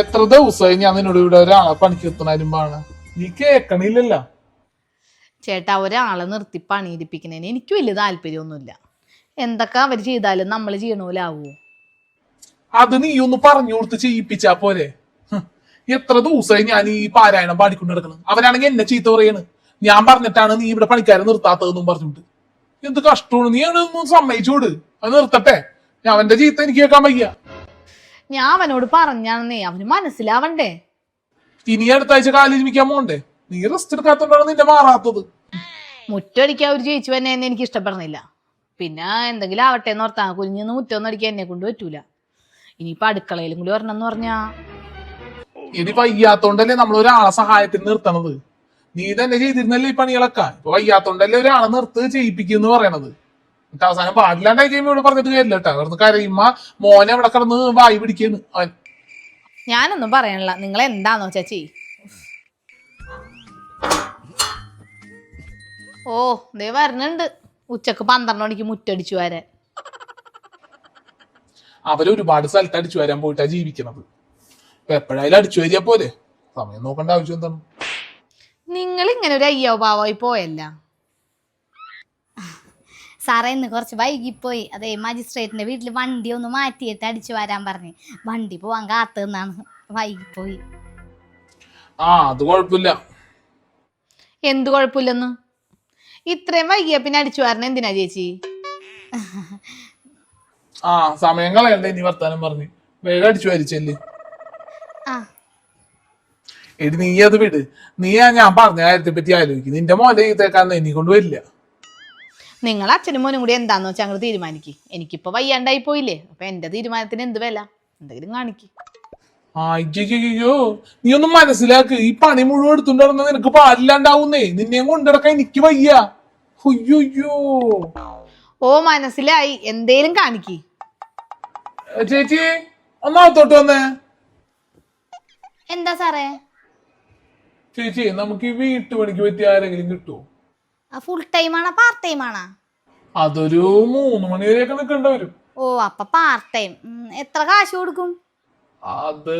എത്ര ദിവസമായി ഞാൻ നിന്നോട് ഇവിടെ ഒരാളെ പണിക്ക് എത്തണാരുമ്പാണ് നീ കേക്കണില്ലല്ലോ. ചേട്ടാ ഒരാളെ നിർത്തി പണിയിരിപ്പിക്കുന്നതിന് എനിക്ക് വലിയ താല്പര്യമൊന്നുമില്ല. എന്തൊക്കെ അവർ ചെയ്താലും നമ്മൾ ചെയ്യണ പോലെ ആവുമോ അത് നീ ഒന്ന് പറഞ്ഞു കൊടുത്ത് ചെയ്യിപ്പിച്ചാ പോലെ ഹ്. എത്ര ദിവസമായി ഞാൻ ഈ പാരായണം പാടിക്കൊണ്ട് നടക്കണം. അവരാണെങ്കിൽ എന്നെ ചീത്ത പറയാണ്. ഞാൻ പറഞ്ഞിട്ടാണ് നീ ഇവിടെ പണിക്കാരെ നിർത്താത്തതെന്നും പറഞ്ഞിട്ട് എന്ത് കഷ്ടമാണ്. നീ ഒന്ന് സമ്മതിച്ചോട്. അത് നിർത്തട്ടെ. അവന്റെ ചീത്ത എനിക്ക് കേൾക്കാൻ വയ്യ. ഞാൻ അവനോട് പറഞ്ഞാണെന്നേ അവന് മനസ്സിലാവണ്ടേ? ഇനി അടുത്ത ആഴ്ച കാലിരിക്കാൻ പോണ്ടേ? നീ റെസ്റ്റ് എടുക്കാത്തോണ്ടാണ് നിന്റെ മാറാത്തത്. മുറ്റടിക്കാൻ ഒരു ചേച്ചി തന്നെ എന്നെ എനിക്ക് ഇഷ്ടപ്പെടുന്നില്ല. പിന്നെ എന്തെങ്കിലും ആവട്ടെ എന്ന് ഓർത്താ കുഞ്ഞിന്ന് മുറ്റൊന്നും അടിക്കാൻ എന്നെ കൊണ്ട് പറ്റൂല. ഇനിയിപ്പൊ അടുക്കളയിലും കൂടി വരണം എന്ന് പറഞ്ഞാ. ഇനി വയ്യാത്തോണ്ടല്ലേ നമ്മൾ ഒരാളെ സഹായത്തിന് നിർത്തണത്? നീ തന്നെ ചെയ്തിരുന്നല്ലേ ഈ പണികളൊക്കെ? ഇപ്പൊ വയ്യാത്തോണ്ടല്ലേ ഒരാളെ നിർത്ത് ചെയ്യിപ്പിക്കുന്നു പറയണത്? എന്നിട്ട് അവസാനം പാടില്ലാണ്ടായി കഴിയുമ്പോ ഇവിടെ പറഞ്ഞിട്ട് കാര്യമില്ല കേട്ടോ. കിടന്ന് അറിയുമ്പ മോനെ അവിടെ കിടന്ന് വായി പിടിക്കുന്നു. അവൻ ഞാനൊന്നും പറയണില്ല നിങ്ങൾ എന്താന്നോ ചേച്ചി? ഓ ദേ വരണുണ്ട്. ഉച്ചയ്ക്ക് പന്ത്രണ്ട് മണിക്ക് മുറ്റടിച്ചു വരാൻ. അവർ ഒരുപാട് സ്ഥലത്ത് അടിച്ചു വരാൻ പോയിട്ടാ ജീവിക്കണത്. ഇപ്പൊ എപ്പോഴായാലും അടിച്ചു വരിക പോലെ സമയം നോക്കണ്ട ആവശ്യം എന്താണ്? നിങ്ങൾ ഇങ്ങനെ ഒരു അയ്യോ പാവായി പോയല്ല. സാറേ ഇന്ന് കുറച്ച് വൈകിപ്പോയി. അതെ മജിസ്ട്രേറ്റിന്റെ വീട്ടിൽ വണ്ടി ഒന്ന് മാറ്റിയിട്ട് അടിച്ചു വരാൻ പറഞ്ഞു. വണ്ടി പോവാൻ കാത്തു നിന്നാണ് വൈകിപ്പോയി. ആ അത് കുഴപ്പമില്ല. എന്ത് കുഴപ്പമില്ലെന്ന്? ഇത്രയും വൈകിയ പിന്നെ അടിച്ചു വരണ എന്തിനാ ചേച്ചി? ആ സമയം കളയണ്ട ഇനി വർത്താനം പറഞ്ഞു. വേഗം അടിച്ചു വരിച്ചല്ലേ ആ. എടി നീ അത് വിട്. നീ ഞാൻ പറഞ്ഞ കാര്യത്തെ പറ്റി ആലോചിക്കും. നിന്റെ മോനെ ചെയ്തേക്കാൻ എന്നെ കൊണ്ട് വരില്ല. നിങ്ങൾ അച്ഛനും മോനും കൂടി എന്താന്ന് വെച്ചാൽ അങ്ങോട്ട് തീരുമാനിക്ക്. എനിക്കിപ്പോ വയ്യാണ്ടായി പോയില്ലേ. അപ്പൊ എന്റെ തീരുമാനത്തിന് എന്ത് വില? എന്തെങ്കിലും കാണിക്ക്. അയ്യോ നീ ഒന്ന് മനസ്സിലാക്ക് ഈ പണി മുഴുവൻ എടുത്തുകൊണ്ട് നടന്ന നിനക്ക് പാടില്ലാണ്ടാവുന്നേ നിന്നെയും കൊണ്ടിടക്കാൻ എനിക്ക് വയ്യ. അയ്യോ ഓ മനസ്സിലായി. എന്തേലും കാണിക്ക്. ചേച്ചി ഒന്നാത്തോട്ട് വന്നേ. എന്താ സാറേ? ചേച്ചി നമുക്ക് ഈ വീട്ടുപണിക്ക് പറ്റിയ ആരെങ്കിലും കിട്ടുമോ ഫുൾ ടൈം ആണോ പാർട്ട് ടൈം ആണോ? അതൊരു മൂന്ന് മണി വരെയൊക്കെ നിൽക്കേണ്ടി വരും. ഓ അപ്പൊ പാർട്ട് ടൈം എത്ര കാശ് കൊടുക്കും? അത്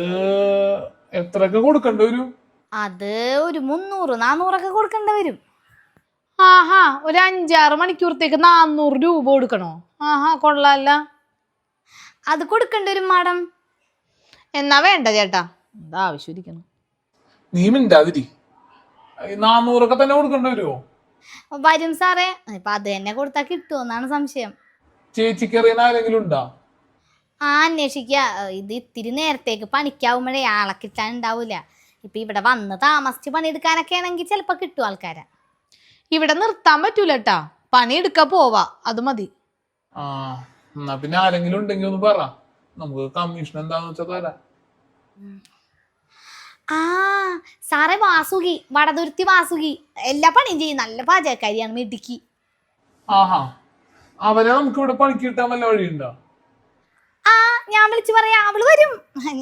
എത്രയൊക്കെ കൊടുക്കേണ്ടി വരും? അത് ഒരു മുന്നൂറ് നാന്നൂറൊക്കെ കൊടുക്കേണ്ടി വരും. ആഹാ ഒരു അഞ്ചാറ് മണിക്കൂറത്തേക്ക് നാന്നൂറ് രൂപ കൊടുക്കണോ? ആഹാ കൊള്ളാല്ല. അത് കൊടുക്കേണ്ടി വരും മാഡം. എന്നാ വേണ്ട ചേട്ടാ എന്താ ആവശ്യം ഇരിക്കണം നീ മിണ്ടാതിരി. നാന്നൂറൊക്കെ തന്നെ കൊടുക്കേണ്ടി വരുമോ വരും സാറേ. ഇപ്പൊ അത് തന്നെ കൊടുത്താൽ കിട്ടുമെന്നാണ് സംശയം. ചേച്ചിക്ക് അറിയുന്ന ആരെങ്കിലും ഉണ്ടോ? ആ അന്വേഷിക്ക. ഇത് ഇത്തിരി നേരത്തേക്ക് പണിക്കാവുമ്പോഴേ ആളെ കിട്ടാൻ ഉണ്ടാവൂല ഇപ്പൊ ഇവിടെ വന്ന് താമസിച്ച് പണിയെടുക്കാനൊക്കെ ആണെങ്കിൽ ചിലപ്പോ കിട്ടും ആൾക്കാരെ. ഇവിടെ നിർത്താൻ പറ്റൂല കേട്ടാ പണിയെടുക്കാൻ പോവാ. അത് മതി. ആ എന്നാ പിന്നെ ആരെങ്കിലും ഉണ്ടെങ്കിൽ ഒന്ന് പറ. നമുക്ക് കമ്മീഷൻ എന്താന്ന് വെച്ചാ തരാം. സാറേ വാസുകി വടതുരുത്തി വാസുകി എല്ലാ പണിയും ചെയ്യും. നല്ല പാചകക്കാരിയാണ് മിടുക്കി. ആഹാ. നമുക്ക് ഇവിടെ പണിക്ക് കിട്ടാൻ വല്ല വഴിയുണ്ടോ? ആ ഞാൻ വിളിച്ചു പറയാ. അവൾ വരും.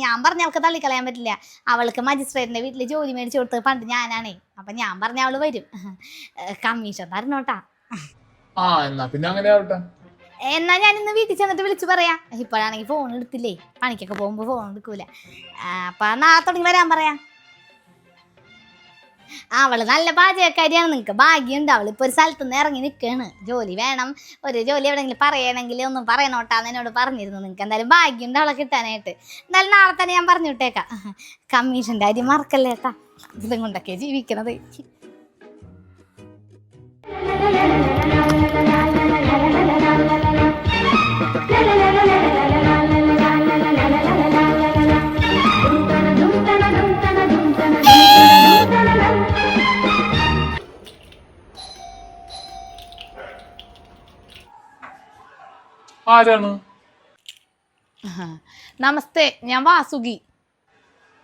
ഞാൻ പറഞ്ഞ അവൾക്ക് തള്ളിക്കളയാൻ പറ്റില്ല. അവൾക്ക് മജിസ്ട്രേറ്റിന്റെ വീട്ടിൽ ജോലി മേടിച്ചു കൊടുത്തത് പണ്ട് ഞാനാണേ. അപ്പൊ ഞാൻ പറഞ്ഞ അവൾ വരും. കമ്മീഷൻ തരണോട്ടാ. ആ എന്നാ പിന്നെ അങ്ങനെ ആവട്ടെ. എന്നാ ഞാൻ ഇന്ന് വീട്ടിൽ ചെന്നിട്ട് വിളിച്ചു പറയാ. ഇപ്പോഴാണെങ്കിൽ ഫോൺ എടുത്തില്ലേ? പണിക്കൊക്കെ പോകുമ്പോ ഫോൺ എടുക്കൂല. അപ്പൊ നാളെ തുടങ്ങി വരാൻ പറയാ. അവൾ നല്ല പാചകക്കാരിയാണ്. നിങ്ങൾക്ക് ഭാഗ്യമുണ്ട്. അവൾ ഇപ്പൊ ഒരു സ്ഥലത്ത് നിന്ന് ഇറങ്ങി നിൽക്കുകയാണ് ജോലി വേണം. ഒരു ജോലി എവിടെയെങ്കിലും പറയണമെങ്കിൽ ഒന്നും പറയണോട്ടാന്ന് എന്നോട് പറഞ്ഞിരുന്നു. നിങ്ങൾക്ക് എന്തായാലും ഭാഗ്യമുണ്ട് അവളെ കിട്ടാനായിട്ട്. എന്തായാലും നാളെ തന്നെ ഞാൻ പറഞ്ഞു വിട്ടേക്കാം കമ്മീഷന്റെ കാര്യം മറക്കല്ലേട്ടാ ഇതും കൊണ്ടൊക്കെ ജീവിക്കണത്. ആരാണ്? നമസ്തേ ഞാൻ വാസുകി.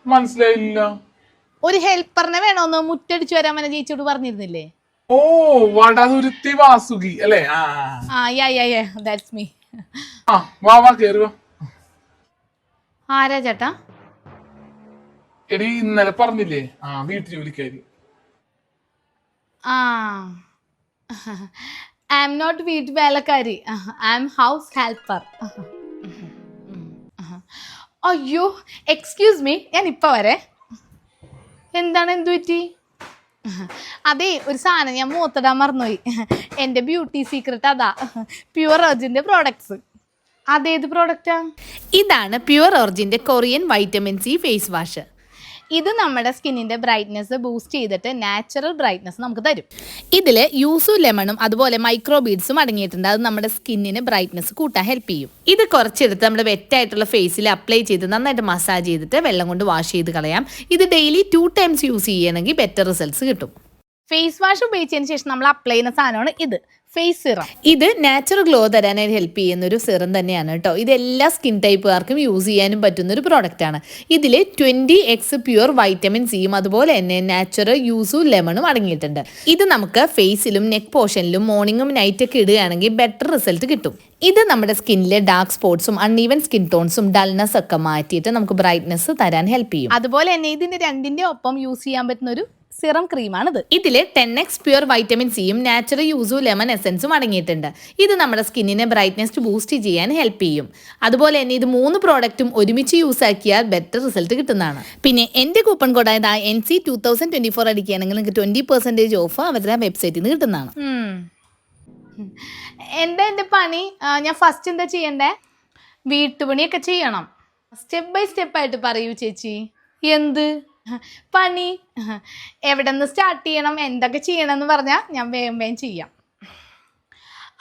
മനസ്സിലായില്ല. ഒരു ഹെൽപ്പറിനെ വേണോന്ന് മുറ്റടിച്ചു വരാൻ മന ചേച്ചിയോട് പറഞ്ഞിരുന്നില്ലേ? ഓ വടതുരുത്തി വാസുകി അല്ലേ? ആ ആ യാ യാ യാ ദാറ്റ്സ് മീ ആ വാ വാ കേറി വാ. ആരാ ചേട്ടാ? എടി ഇന്നലെ പറഞ്ഞില്ലേ? ആ വീട്ടു ജോലിക്കാരി ആ. ഐ എം നോട്ട് വീട്ട് വേലക്കാരി ഐ എം ഹൗസ് ഹെൽപ്പർ അയ്യോ എക്സ്ക്യൂസ് മീ ഞാൻ ഇപ്പൊ വരെ. എന്താണ് എന്തു പറ്റി? അതെ ഒരു സാധനം ഞാൻ മൂത്തിടാൻ മറന്നുപോയി. എന്റെ ബ്യൂട്ടി സീക്രട്ട് അതാ. പ്യുവർ ഒറിജിന്റെ പ്രോഡക്ട്സ് അതേത് പ്രോഡക്റ്റാ ഇതാണ് pure ഒറിജിന്റെ Korean vitamin C face wash ഇത് നമ്മുടെ സ്കിന്നിന്റെ ബ്രൈറ്റ്നെസ് ബൂസ്റ്റ് ചെയ്തിട്ട് നാച്ചുറൽ ബ്രൈറ്റ്നെസ് നമുക്ക് തരും. ഇതിൽ യൂസു ലെമണും അതുപോലെ മൈക്രോ ബീഡ്സും അടങ്ങിയിട്ടുണ്ട്. അത് നമ്മുടെ സ്കിന്നിന് ബ്രൈറ്റ്നെസ് കൂട്ടാൻ ഹെൽപ്പ് ചെയ്യും. ഇത് കുറച്ചെടുത്ത് നമ്മുടെ വെറ്റായിട്ടുള്ള ഫേസിൽ അപ്ലൈ ചെയ്ത് നന്നായിട്ട് മസാജ് ചെയ്തിട്ട് വെള്ളം കൊണ്ട് വാഷ് ചെയ്ത് കളയാം. ഇത് ഡെയിലി ടു ടൈംസ് യൂസ് ചെയ്യണമെങ്കിൽ ബെറ്റർ റിസൾട്ട്സ് കിട്ടും. ഫേസ് വാഷ് ഉപയോഗിച്ചതിന് ശേഷം നമ്മൾ അപ്ലൈ ചെയ്യുന്ന സാധനമാണ് ഇത്. Face serum. ഇത് നാച്ചുറൽ ഗ്ലോ തരാനായിട്ട് ഹെൽപ്പ് ചെയ്യുന്ന ഒരു സിറം തന്നെയാണ് കേട്ടോ. ഇത് എല്ലാ സ്കിൻ ടൈപ്പുകാർക്കും യൂസ് ചെയ്യാനും പറ്റുന്ന ഒരു പ്രോഡക്റ്റ് ആണ് ഇതിൽ ട്വന്റി എക്സ് പ്യുവർ വൈറ്റമിൻ സിയും അതുപോലെ തന്നെ നാച്ചുറൽ യൂസും ലെമണും അടങ്ങിയിട്ടുണ്ട്. ഇത് നമുക്ക് ഫേസിലും നെക്ക് പോർഷനിലും മോർണിംഗും നൈറ്റൊക്കെ ഇടുകയാണെങ്കിൽ ബെറ്റർ റിസൾട്ട് കിട്ടും. ഇത് നമ്മുടെ സ്കിന്നിലെ ഡാർക്ക് സ്പോട്ട്സും അൺഈവൻ സ്കിൻ ടോൺസും ഡൾനെസ് ഒക്കെ മാറ്റിയിട്ട് നമുക്ക് ബ്രൈറ്റ്നെസ് തരാൻ ഹെൽപ്പ് ചെയ്യും. അതുപോലെ തന്നെ ഇതിന്റെ രണ്ടിന്റെ ഒപ്പം യൂസ് ചെയ്യാൻ പറ്റുന്ന ഒരു സിറം ക്രീമാണിത്. ഇതിൽ ടെൻ എക്സ് പ്യുർ വൈറ്റമിൻ സിയും നാച്ചുറൽ യൂസു ലെമൺ എസൻസും അടങ്ങിയിട്ടുണ്ട്. ഇത് നമ്മുടെ സ്കിന്നിനെ ബ്രൈറ്റ്നെസ് ബൂസ്റ്റ് ചെയ്യാൻ ഹെൽപ്പ് ചെയ്യും. അതുപോലെ തന്നെ ഇത് മൂന്ന് പ്രോഡക്റ്റും ഒരുമിച്ച് യൂസ് ആക്കിയാൽ ബെറ്റർ റിസൾട്ട് കിട്ടുന്നതാണ്. പിന്നെ എന്റെ coupon കോഡായത് N C two thousand twenty four അടിക്കുകയാണെങ്കിൽ നിങ്ങൾക്ക് ട്വന്റി പെർസെന്റേജ് ഓഫ് അവരുടെ വെബ്സൈറ്റിൽ നിന്ന് കിട്ടുന്നതാണ്. എന്താ എന്റെ പണി? ഞാൻ ഫസ്റ്റ് എന്താ ചെയ്യണ്ടേ? വീട്ടുപണിയൊക്കെ ചെയ്യണം. സ്റ്റെപ്പ് ബൈ സ്റ്റെപ്പ് ആയിട്ട് പറയൂ ചേച്ചി. എന്ത്? പണി. എവിടെ നിന്ന് സ്റ്റാർട്ട് ചെയ്യണം എന്തൊക്കെ ചെയ്യണം എന്ന് പറഞ്ഞാൽ ഞാൻ വേഗം വേഗം ചെയ്യാം.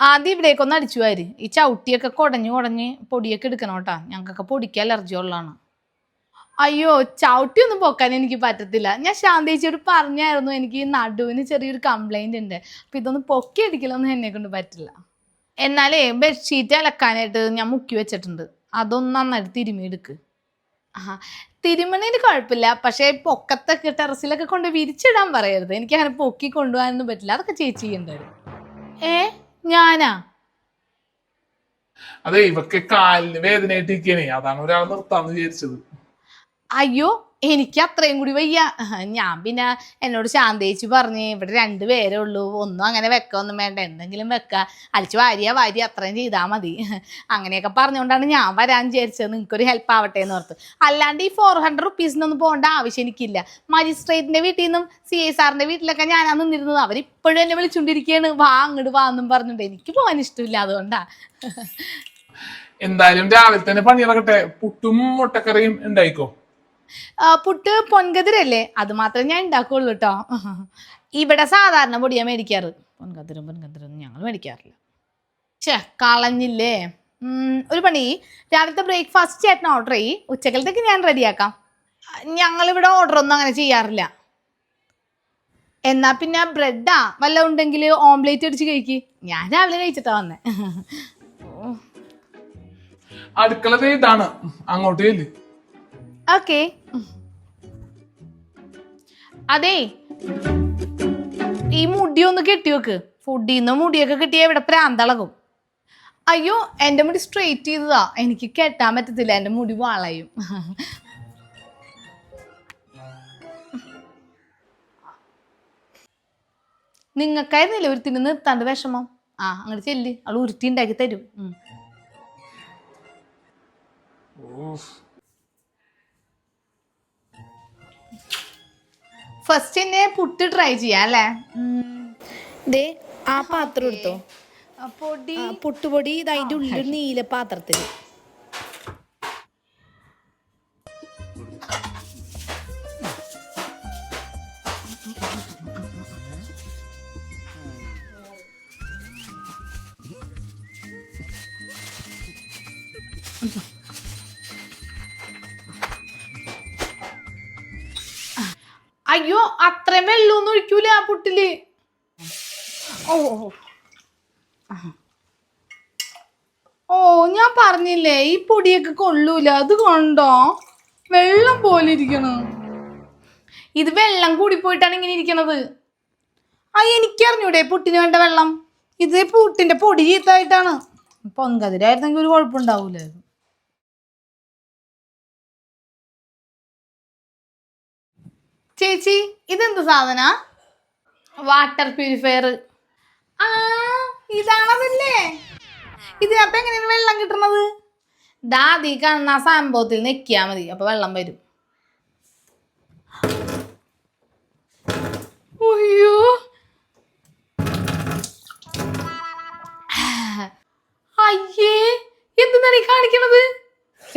ആദ്യം ഇവിടേക്കൊന്ന് അടിച്ചു വാര്. ഈ ചവിട്ടിയൊക്കെ കുടഞ്ഞു കുടഞ്ഞ് പൊടിയൊക്കെ എടുക്കണം കേട്ടോ. ഞങ്ങൾക്കൊക്കെ പൊടിക്ക് അലർജി ഉള്ളതാണ്. അയ്യോ ചവിട്ടി ഒന്നും പൊക്കാൻ എനിക്ക് പറ്റത്തില്ല. ഞാൻ ശാന്തേച്ചിയോട് പറഞ്ഞായിരുന്നു എനിക്ക് നടുവിന് ചെറിയൊരു കംപ്ലൈന്റ് ഉണ്ട്. അപ്പം ഇതൊന്നും പൊക്കി അടിക്കലൊന്നും എന്നെ കൊണ്ട് പറ്റില്ല. എന്നാലേ ബെഡ്ഷീറ്റ് അലക്കാനായിട്ട് ഞാൻ മുക്കി വെച്ചിട്ടുണ്ട്. അതൊന്ന് നന്നായിട്ട് തിരുമിയെടുക്ക് ആ തിരുമണേന് കുഴപ്പമില്ല. പക്ഷേ പൊക്കത്തൊക്കെ ടെറസിലൊക്കെ കൊണ്ട് വിരിച്ചിടാൻ പറയരുത്. എനിക്ക് അങ്ങനെ പൊക്കി കൊണ്ടുപോകാനൊന്നും പറ്റില്ല. അതൊക്കെ ചേച്ചി ചെയ്യേണ്ടത് ഏ? ഞാനാ? അതെ ഇവക്ക് കാലിന് വേദനയായിട്ടിരിക്കണേ അതാണ് ഒരാൾ നിർത്താന്ന് വിചാരിച്ചത്. അയ്യോ എനിക്ക് അത്രയും കൂടി വയ്യ. ഞാൻ പിന്നെ എന്നോട് ശാന്തേച്ചി പറഞ്ഞ് ഇവിടെ രണ്ട് പേരേ ഉള്ളൂ ഒന്നും അങ്ങനെ വെക്കൊന്നും വേണ്ട എന്തെങ്കിലും വെക്ക. അലിച്ച് വാരിയ വാരി അത്രയും ചെയ്താൽ മതി. അങ്ങനെയൊക്കെ പറഞ്ഞുകൊണ്ടാണ് ഞാൻ വരാൻ വിചാരിച്ചത്. നിങ്ങൾക്കൊരു ഹെൽപ്പ് ആവട്ടെ എന്ന് ഓർത്ത്. അല്ലാണ്ട് ഈ ഫോർ ഹൺഡ്രഡ് റുപ്പീസിനൊന്നും പോകേണ്ട ആവശ്യം എനിക്കില്ല. മജിസ്ട്രേറ്റിന്റെ വീട്ടിൽ നിന്നും സി എസ് ആറിന്റെ വീട്ടിലൊക്കെ ഞാനാ നിന്നിരുന്നത്. അവരിപ്പോഴും എന്നെ വിളിച്ചുകൊണ്ടിരിക്കുകയാണ് വാ അങ്ങോട്ട് വാ എന്നും പറഞ്ഞിട്ട് എനിക്ക് പോകാൻ ഇഷ്ടമില്ല അതുകൊണ്ടാണ് എന്തായാലും രാവിലെ തന്നെ പണിയിറക്കട്ടെ പുട്ടും മുട്ടക്കറിയും ഉണ്ടായിക്കോ? പുട്ട് പൊൻകതിരല്ലേ? അത് മാത്രമേ ഞാൻ ഉണ്ടാക്കുള്ളൂ കേട്ടോ ഇവിടെ സാധാരണ പൊടിയാണ് മേടിക്കാറ്. പൊൻകതിരും പൊൻകതിരും ഞങ്ങൾ മേടിക്കാറില്ല. ഛേ കളഞ്ഞില്ലേ? ഒരു പണി. രാവിലത്തെ ബ്രേക്ക്ഫാസ്റ്റ് ചേട്ടൻ ഓർഡർ ചെയ്യ്. ഉച്ചക്കലത്തേക്ക് ഞാൻ റെഡിയാക്കാം. ഞങ്ങളിവിടെ ഓർഡർ ഒന്നും അങ്ങനെ ചെയ്യാറില്ല. എന്നാ പിന്നെ ബ്രെഡാ വല്ല ഉണ്ടെങ്കിൽ ഓംലേറ്റ് അടിച്ച് കഴിക്ക്. ഞാൻ രാവിലെ കഴിച്ചിട്ടാ വന്നേ. അടുക്കള ഇതാണ്. അങ്ങോട്ടേ ഓക്കെ. അതെ ഈ മുടി ഒന്ന് കെട്ടി വെക്ക്. ഫുഡിന്ന് മുടിയൊക്കെ കിട്ടിയ ഇവിടെ പ്രാന്തളകും. അയ്യോ എന്റെ മുടി സ്ട്രെയിറ്റ് ചെയ്തതാ. എനിക്ക് കെട്ടാൻ പറ്റത്തില്ല. എന്റെ മുടി വളയും. നിങ്ങൾക്കായിരുന്നില്ല ഉരുത്തിന് നിർത്താണ്ട് വിഷമം? ആ അങ്ങോട്ട് ചെല്ല്. അവൾ ഉരുത്തി ഉണ്ടാക്കി തരും. ഫസ്റ്റ് തന്നെ പുട്ട് ട്രൈ ചെയ്യാം അല്ലേ? ദേ ആ പാത്രം എടുത്തോ. പൊടി. പുട്ടുപൊടി ഇത് അതിന്റെ ഉള്ളിൽ നീല പാത്രത്തിൽ. അയ്യോ അത്രയും വെള്ളമൊന്നും ഒഴിക്കൂല ആ പുട്ടിൽ? ഓ ഓ. ഞാൻ പറഞ്ഞില്ലേ ഈ പൊടിയൊക്കെ കൊള്ളൂല. അത് കൊണ്ടോ? വെള്ളം പോലെ ഇരിക്കണു. ഇത് വെള്ളം കൂടി പോയിട്ടാണ് ഇങ്ങനെ ഇരിക്കണത്. ആ എനിക്കറിഞ്ഞൂടെ പുട്ടിന് വേണ്ട വെള്ളം. ഇത് പുട്ടിന്റെ പൊടി ചീത്തായിട്ടാണ്. പൊങ്കതിരായിരുന്നെങ്കിൽ ഒരു കുഴപ്പമുണ്ടാവൂലായിരുന്നു. ചേച്ചി ഇതെന്ത് സാധന? വാട്ടർ പ്യൂരിഫയർ ആ ഇതാണതല്ലേ? ഇതിനകത്ത് എങ്ങനെയാണ് വെള്ളം കിട്ടുന്നത് ദാദി കാണുന്ന ആ സംഭവത്തിൽ നിൽക്കിയാൽ മതി. അപ്പൊ വെള്ളം വരും. അയ്യോ. അയ്യേ എന്താണ് ഈ കാണിക്കണത്?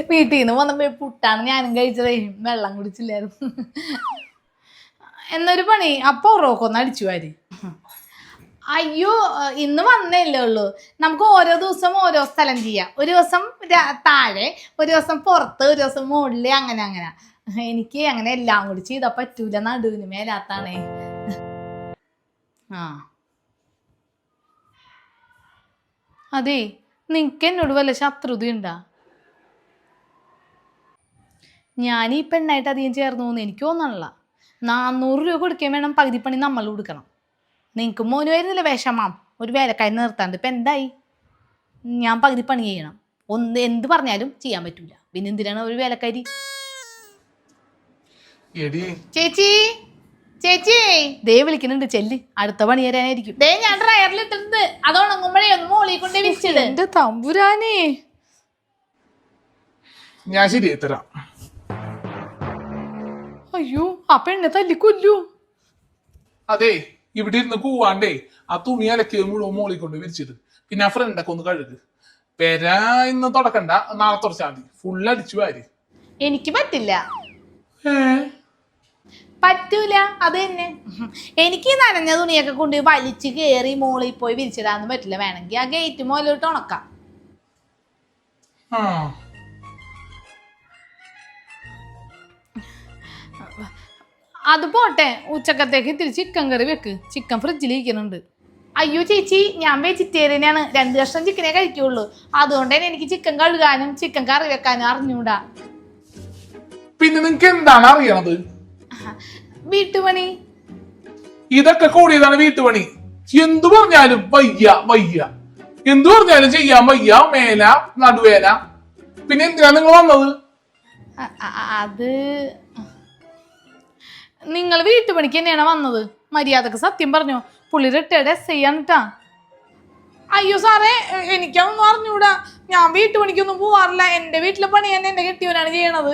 വീട്ടിൽ നിന്ന് വന്നപ്പോ പുട്ടാണ് ഞാനും കഴിച്ചതേ. വെള്ളം കുടിച്ചില്ലായിരുന്നു. എന്നൊരു പണി. അപ്പൊ റോക്കൊന്ന് അടിച്ചു വാരി. അയ്യോ ഇന്ന് വന്നല്ലേ ഉള്ളൂ. നമുക്ക് ഓരോ ദിവസം ഓരോ സ്ഥലം ചെയ്യാം. ഒരു ദിവസം താഴെ ഒരു ദിവസം പുറത്ത് ഒരു ദിവസം മുകളിൽ അങ്ങനെ അങ്ങനെ. എനിക്ക് അങ്ങനെ എല്ലാം കൂടി ചെയ്താൽ പറ്റൂല. നടുവിന് മേലാത്താണേ. ആ. അതെ നിനക്ക് എന്നോട് വല്ല ശത്രുതയുണ്ടാ ഞാൻ ഈ പെണ്ണായിട്ട് അധികം ചേർന്നു എനിക്ക് തോന്നണില്ല. നാന്നൂറ് രൂപ കൊടുക്കാൻ വേണം. പകുതി പണി നമ്മൾ കൊടുക്കണം നിങ്ങൾക്ക് മോന് വരുന്നില്ല വിഷമം. ഒരു വേലക്കാരി നിർത്താണ്ട് ഇപ്പം എന്തായി? ഞാൻ പകുതി പണി ചെയ്യണം. ഒന്ന് എന്ത് പറഞ്ഞാലും ചെയ്യാൻ പറ്റൂല. പിന്നെ എന്തിനാണ് ഒരു വേലക്കാരി? എടി. ചേച്ചി ചേച്ചി. ദേ വിളിക്കുന്നുണ്ട്. ചെല്ല്. അടുത്ത പണി തരാനായിരിക്കും. ദേ ഞാൻ ഡ്രയറിൽ ഇട്ടിട്ടുണ്ട്. അത് ഉണങ്ങുമ്പോഴേ ഒന്ന് മോളി കൊണ്ട് വിരിച്ചിട്. എന്റെ തമ്പുരാനേ. ഞാൻ ശരി തരാം. അയ്യോ ആ പെണ്ണെ തല്ലിക്കൊല്ലു അതെ ഇവിടെ ഇരുന്ന് കൂവാണ്ടേ. ആ തുണി അലക്കിയത് മുഴുവൻ മോളി കൊണ്ട് വിരിച്ചിട്ട്. പിന്നെ ആ ഫ്രണ്ടൊക്കെ ഒന്ന് കഴുകു. പെര ഇന്ന് തുടക്കണ്ട നാളെ തുടച്ചാൽ മതി. ഫുൾ അടിച്ചു വാരി. എനിക്ക് പറ്റില്ല. ഏ? പറ്റൂല അത് തന്നെ. എനിക്ക് ഈ നനഞ്ഞ തുണിയൊക്കെ കൊണ്ട് വലിച്ച് കയറി മോളിൽ പോയി വിരിച്ചിടാന്ന് പറ്റില്ല. വേണമെങ്കിൽ ആ ഗേറ്റ് മോലോട്ട് ഉണക്കാം. ആ. അത് പോട്ടെ ഉച്ചക്കത്തേക്ക് ഇത്തിരി ചിക്കൻ കറി വെക്ക്. ചിക്കൻ ഫ്രിഡ്ജിൽ ഇരിക്കുന്നുണ്ട്. അയ്യോ ചേച്ചി ഞാൻ വെജിറ്റേറിയനാണ് രണ്ട് കഷ്ണം ചിക്കനേ കഴിക്കുള്ളൂ. അതുകൊണ്ട് തന്നെ എനിക്ക് ചിക്കൻ കഴുകാനും ചിക്കൻ കറി വെക്കാനും അറിഞ്ഞൂടാ. പിന്നെ നിങ്ങക്ക് എന്താണ് അറിയണത്? വീട്ടുപണി. ഇതൊക്കെ കൂടിയതാണ് വീട്ടുപണി. എന്തു പറഞ്ഞാലും വയ്യ വയ്യ. എന്തു പറഞ്ഞാലും ചെയ്യാൻ വയ്യ. മേല നടുവേല. പിന്നെ എന്തിനാ നിങ്ങൾ വന്നത്? അത് നിങ്ങൾ വീട്ടുപണിക്ക് തന്നെയാണ് വന്നത്? മര്യാദയ്ക്ക് സത്യം പറഞ്ഞു. പുള്ളി റിട്ടയർഡ് എസ് ആണ് അയ്യോ സാറേ എനിക്കതൊന്നും അറിഞ്ഞൂടാ. ഞാൻ വീട്ടുപണിക്കൊന്നും പോവാറില്ല. എന്റെ വീട്ടിലെ പണി തന്നെ എന്റെ കെട്ടിയവനാണ് ചെയ്യണത്.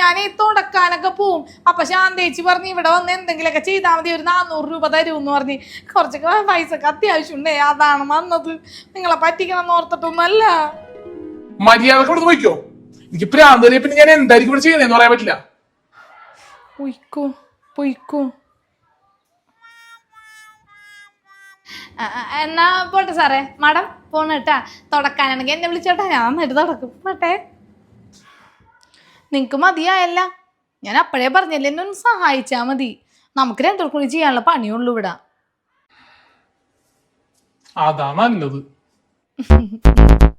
ഞാൻ ഈ തുടക്കാനൊക്കെ പോവും. അപ്പൊ ശാന്തേച്ചി പറഞ്ഞ് ഇവിടെ വന്ന് എന്തെങ്കിലുമൊക്കെ ചെയ്താൽ മതി. ഒരു നാനൂറ് രൂപ തരുമെന്ന് പറഞ്ഞ്. കുറച്ചൊക്കെ പൈസക്ക് അത്യാവശ്യമുണ്ടേ. അതാണ് വന്നത്. നിങ്ങളെ പറ്റിക്കണം എന്ന് ഓർത്തിട്ടൊന്നുമല്ല. മര്യാദ ഇവിടെ പോയിക്കോ. എനിക്ക് പ്രാന്ത് വരിക പിന്നെ ഞാൻ എന്തായിരിക്കും ഇവിടെ ചെയ്യുന്നതെന്ന് പറയാൻ പറ്റില്ല. പൊയ്ക്കോ. പൊയ്ക്കോ. എന്നാ പോട്ടെ സാറേ. മാഡം പോണ കേട്ടാ. തുടക്കാനാണെങ്കിൽ എന്നെ വിളിച്ചോട്ടെ. ഞാൻ നന്നായിട്ട് തുടക്കും. പോട്ടെ. നിങ്ങൾക്ക് മതിയായല്ല. ഞാൻ അപ്പോഴേ പറഞ്ഞല്ലേ എന്നെ ഒന്ന് സഹായിച്ചാ മതി. നമുക്ക് രണ്ടു കൂടി ചെയ്യാനുള്ള പണിയുള്ളൂ ഇവിടെ. അതാ നല്ലത്.